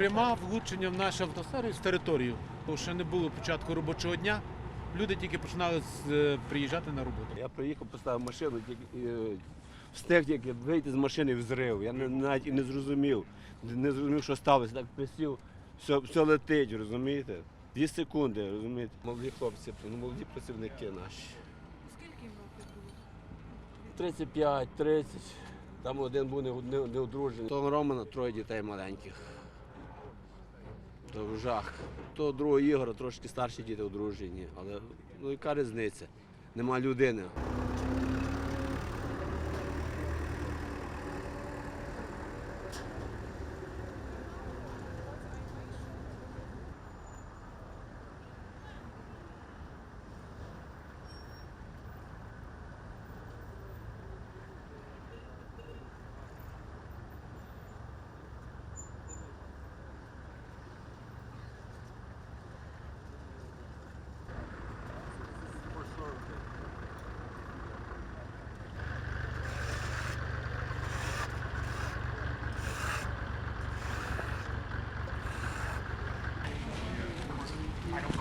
пряма влучення в нашу автосферу з територію. Бо ще не було початку робочого дня. Люди тільки починали з- е, приїжджати на роботу. Я приїхав, поставив машину, тільки е, встиг тільки вийти з машини взрив. Я не- навіть і не зрозумів. Не зрозумів, що сталося. Так присів, все, все летить, розумієте? Дві секунди, розумієте? Молоді хлопці, ну, молоді працівники наші. Скільки їм років було? 35, 30. Там один був не, не, не одружений. Того Романа троє дітей маленьких. То жах. То другого Ігора трошки старші діти одружені. Але ну яка різниця? Нема людини. I don't